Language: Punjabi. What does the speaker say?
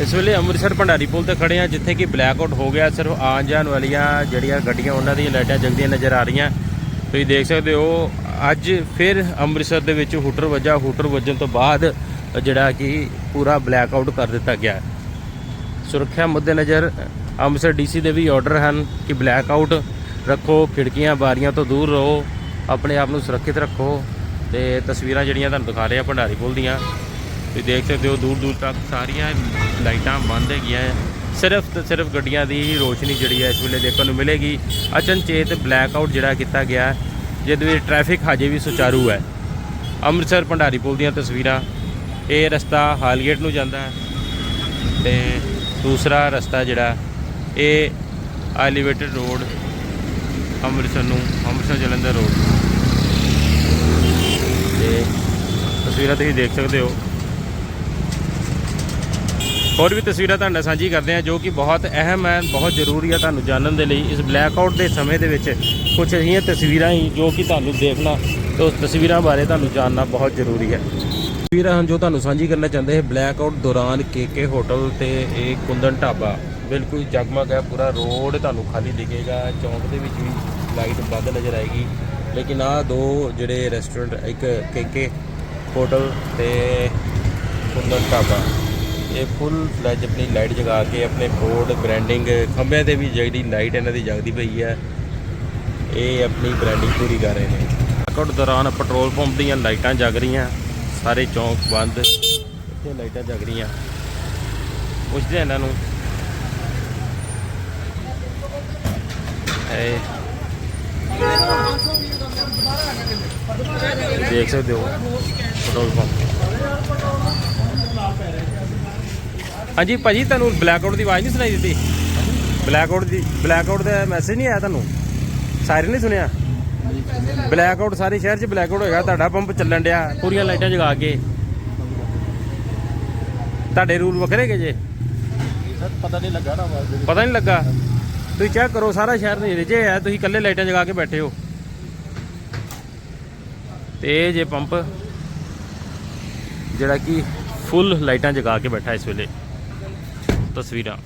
ਇਸ ਵੇਲੇ ਅੰਮ੍ਰਿਤਸਰ ਭੰਡਾਰੀ ਪੁਲ ਤੇ ਖੜੇ ਆ, ਜਿੱਥੇ ਕਿ ਬਲੈਕ ਆਊਟ ਹੋ ਗਿਆ। ਸਿਰਫ ਆਉਣ ਜਾਣ ਵਾਲੀਆਂ ਜਿਹੜੀਆਂ ਗੱਡੀਆਂ, ਉਹਨਾਂ ਦੀਆਂ ਲਾਈਟਾਂ ਜਗਦੀਆਂ ਨਜ਼ਰ ਆ ਰਹੀਆਂ। ਤੁਸੀਂ ਦੇਖ ਸਕਦੇ ਹੋ, ਅੱਜ ਫਿਰ ਅੰਮ੍ਰਿਤਸਰ ਦੇ ਵਿੱਚ ਹੂਟਰ ਵੱਜਾ। ਹੂਟਰ ਵੱਜਣ ਤੋਂ ਬਾਅਦ ਜਿਹੜਾ ਕਿ ਪੂਰਾ ਬਲੈਕ ਆਊਟ ਕਰ ਦਿੱਤਾ ਗਿਆ। ਸੁਰੱਖਿਆ ਮੁੱਦੇ ਨਜ਼ਰ ਅੰਮ੍ਰਿਤਸਰ ਡੀਸੀ ਦੇ ਵੀ ਆਰਡਰ ਹਨ ਕਿ ਬਲੈਕ ਆਊਟ ਰੱਖੋ, ਖਿੜਕੀਆਂ, ਬਾਰੀਆਂ ਤੋਂ ਦੂਰ ਰਹੋ, ਆਪਣੇ ਆਪ ਨੂੰ ਸੁਰੱਖਿਅਤ ਰੱਖੋ। ਤੇ ਤਸਵੀਰਾਂ ਜਿਹੜੀਆਂ ਤੁਹਾਨੂੰ ਦਿਖਾ ਰਹੇ ਆ ਭੰਡਾਰੀ ਪੁਲ ਦੀਆਂ। ਤੁਸੀਂ ਦੇਖ ਸਕਦੇ ਹੋ ਦੂਰ ਦੂਰ ਤੱਕ ਸਾਰੀਆਂ ਲਾਈਟਾਂ ਬੰਦ ਹੈਗੀਆਂ ਸਿਰਫ ਤੇ ਸਿਰਫ ਗੱਡੀਆਂ ਦੀ ਹੀ ਰੋਸ਼ਨੀ ਜਿਹੜੀ ਹੈ ਇਸ ਵੇਲੇ ਦੇਖਣ ਨੂੰ ਮਿਲੇਗੀ। ਅਚਨਚੇਤ ਬਲੈਕ ਆਊਟ ਜਿਹੜਾ ਕੀਤਾ ਗਿਆ, ਜਿਹਦੇ ਵਿੱਚ ਟ੍ਰੈਫਿਕ ਹਜੇ ਵੀ ਸੁਚਾਰੂ ਹੈ। ਅੰਮ੍ਰਿਤਸਰ ਭੰਡਾਰੀ ਪੁਲ ਦੀਆਂ ਤਸਵੀਰਾਂ, ਇਹ ਰਸਤਾ ਹਾਲਗੇਟ ਨੂੰ ਜਾਂਦਾ ਹੈ ਤੇ ਦੂਸਰਾ ਰਸਤਾ ਜਿਹੜਾ, ਇਹ ਐਲੀਵੇਟਡ ਰੋਡ ਅੰਮ੍ਰਿਤਸਰ ਨੂੰ, ਅੰਮ੍ਰਿਤਸਰ ਜਲੰਧਰ ਰੋਡ ਤੇ ਤਸਵੀਰਾਂ ਤੁਸੀਂ ਦੇਖ ਸਕਦੇ ਹੋ। ਹੋਰ ਵੀ ਤਸਵੀਰਾਂ ਤੁਹਾਡੇ ਨਾਲ ਸਾਂਝੀ ਕਰਦੇ ਹਾਂ, ਜੋ ਕਿ ਬਹੁਤ ਅਹਿਮ ਹੈ, ਬਹੁਤ ਜ਼ਰੂਰੀ ਹੈ ਤੁਹਾਨੂੰ ਜਾਣਨ ਦੇ ਲਈ। ਇਸ ਬਲੈਕ ਆਊਟ ਦੇ ਸਮੇਂ ਦੇ ਵਿੱਚ ਕੁਝ ਅਜਿਹੀਆਂ ਤਸਵੀਰਾਂ ਹੀ ਜੋ ਕਿ ਤੁਹਾਨੂੰ ਦੇਖਣਾ ਤੇ ਉਸ ਤਸਵੀਰਾਂ ਬਾਰੇ ਤੁਹਾਨੂੰ ਜਾਣਨਾ ਬਹੁਤ ਜ਼ਰੂਰੀ ਹੈ। ਤਸਵੀਰਾਂ ਹਨ ਜੋ ਤੁਹਾਨੂੰ ਸਾਂਝੀ ਕਰਨਾ ਚਾਹੁੰਦੇ ਹੈ। ਬਲੈਕ ਆਊਟ ਦੌਰਾਨ ਕੇਕੇ ਹੋਟਲ ਤੇ ਇਹ ਕੁੰਦਨ ਢਾਬਾ ਬਿਲਕੁਲ ਜਗਮਗ ਹੈ। ਪੂਰਾ ਰੋਡ ਤੁਹਾਨੂੰ ਖਾਲੀ ਦਿਖੇਗਾ। ਚੌਂਕ ਦੇ ਵਿੱਚ ਵੀ ਲਾਈਟ ਬੰਦ ਨਜ਼ਰ ਆਏਗੀ। ਲੇਕਿਨ ਆਹ ਦੋ ਜਿਹੜੇ ਰੈਸਟੋਰੈਂਟ ਇੱਕ ਕੇਕੇ ਹੋਟਲ ਤੇ ਕੁੰਦਨ ਢਾਬਾ ਇਹ ਫੁੱਲ ਫਲੈਜ ਆਪਣੀ ਲਾਈਟ ਜਗਾ ਕੇ, ਆਪਣੇ ਬੋਰਡ ਬ੍ਰਾਂਡਿੰਗ ਖੰਭਿਆਂ ਤੇ ਵੀ ਜਿਹੜੀ ਲਾਈਟ ਇਹਨਾਂ ਦੀ ਜਗਦੀ ਪਈ ਹੈ, ਇਹ ਆਪਣੀ ਬ੍ਰਾਂਡਿੰਗ ਪੂਰੀ ਕਰ ਰਹੇ ਨੇ। ਆਕਟ ਦੌਰਾਨ ਪੈਟਰੋਲ ਪੰਪ ਦੀਆਂ ਲਾਈਟਾਂ ਜਗ ਰਹੀਆਂ, ਸਾਰੇ ਚੌਂਕ ਬੰਦ, ਇੱਥੇ ਲਾਈਟਾਂ ਜਗ ਰਹੀਆਂ। ਪੁੱਛਦੇ ਇਹਨਾਂ ਨੂੰ। ਇਹ ਦੇਖ ਸਕਦੇ ਹੋ ਪੈਟਰੋਲ ਪੰਪ ਹਾਂਜੀ ਭਾਜੀ ਤੁਹਾਨੂੰ ਬਲੈਕ ਆਊਟ ਦੀ ਆਵਾਜ਼ ਨਹੀਂ ਸੁਣਾਈ ਦਿੱਤੀ? ਬਲੈਕ ਆਊਟ ਦੀ ਬਲੈਕ ਆਊਟ ਦਾ ਮੈਸੇਜ ਨਹੀਂ ਆਇਆ ਤੁਹਾਨੂੰ? ਸਾਇਰਨ ਨਹੀਂ ਸੁਣਿਆ? ਬਲੈਕ ਆਊਟ ਸਾਰੇ ਸ਼ਹਿਰ 'ਚ ਬਲੈਕ ਆਊਟ ਹੋਏਗਾ ਤੁਹਾਡਾ ਪੰਪ ਚੱਲਣ ਡਿਆ ਪੂਰੀਆਂ ਲਾਈਟਾਂ ਜਗਾ ਕੇ। ਤੁਹਾਡੇ ਰੂਲ ਵੱਖਰੇ ਹੈਗੇ ਜੇ? ਸਰ ਪਤਾ ਨਹੀਂ ਲੱਗਾ ਨਾ ਆਵਾਜ਼ ਪਤਾ ਨਹੀਂ ਲੱਗਾ? ਤੁਸੀਂ ਚੈੱਕ ਕਰੋ ਸਾਰਾ ਸ਼ਹਿਰ ਨੇੜੇ ਜੇ ਹੈ ਤੁਸੀਂ ਇਕੱਲੇ ਲਾਈਟਾਂ ਜਗਾ ਕੇ ਬੈਠੇ ਹੋ। ਤੇ ਜੇ ਪੰਪ ਜਿਹੜਾ ਕਿ ਫੁੱਲ ਲਾਈਟਾਂ ਜਗਾ ਕੇ ਬੈਠਾ ਇਸ ਵੇਲੇ। ਤਸਵੀਰਾਂ